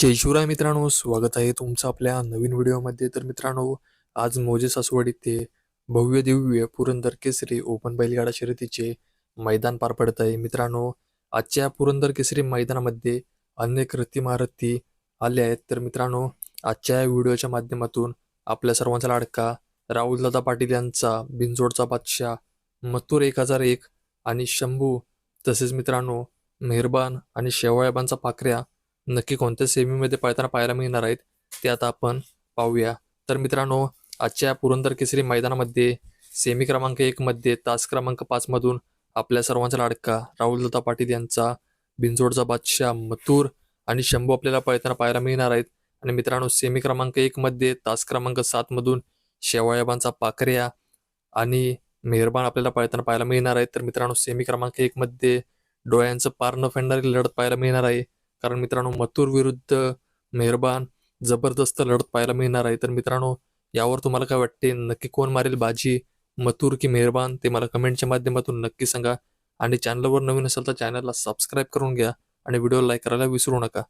जय शिवराय मित्रांनो स्वागत आहे तुमचं आपल्या नवीन व्हिडिओमध्ये. तर मित्रांनो आज मोजे सासवड इथे भव्य दिव्य पुरंदर केसरी ओपन बैलगाडा शर्यतीचे मैदान पार पडत आहे. मित्रांनो आजच्या पुरंदर केसरी मैदानामध्ये अनेक रथी आले आहेत. तर मित्रांनो आजच्या या व्हिडिओच्या माध्यमातून आपल्या सर्वांचा लाडका राहुलदादा पाटील यांचा बिनजोडचा बादशाह मथुर एक हजार एक आणि शंभू तसेच मित्रांनो मेहरबान आणि शेवयाबांचा पाखऱ्या नक्की कोणत्या सेमीमध्ये पळताना पाहायला मिळणार आहेत ते आता आपण पाहूया. तर मित्रांनो आजच्या पुरंदर केसरी मैदानामध्ये सेमी क्रमांक एकमध्ये तास क्रमांक पाचमधून आपल्या सर्वांचा लाडका राहुलदत्ता पाटील यांचा बिनजोडचा बादशाह मथुर आणि शंभू आपल्याला पळताना पाहायला मिळणार आहेत. आणि मित्रांनो सेमी क्रमांक एकमध्ये तास क्रमांक सातमधून मधून पाकऱ्या पाखऱ्या आणि मेहरबान आपल्याला पळताना पाहायला मिळणार आहेत. तर मित्रांनो सेमी क्रमांक एकमध्ये डोळ्यांचं पार न फेडणारी लढत पाहायला मिळणार आहे. कारण मित्रांनो मथुर विरुद्ध मेहरबान जबरदस्त लढत पाहायला मिळणार आहे. तर मित्रांनो यावर तुम्हाला काय वाटते? नक्की कोण मारेल बाजी मथुर की मेहरबान? ते मला कमेंटच्या माध्यमातून नक्की सांगा. आणि चॅनलवर नवीन असेल तर चॅनलला सबस्क्राईब करून घ्या. आणि व्हिडिओ लाईक करायला विसरू नका.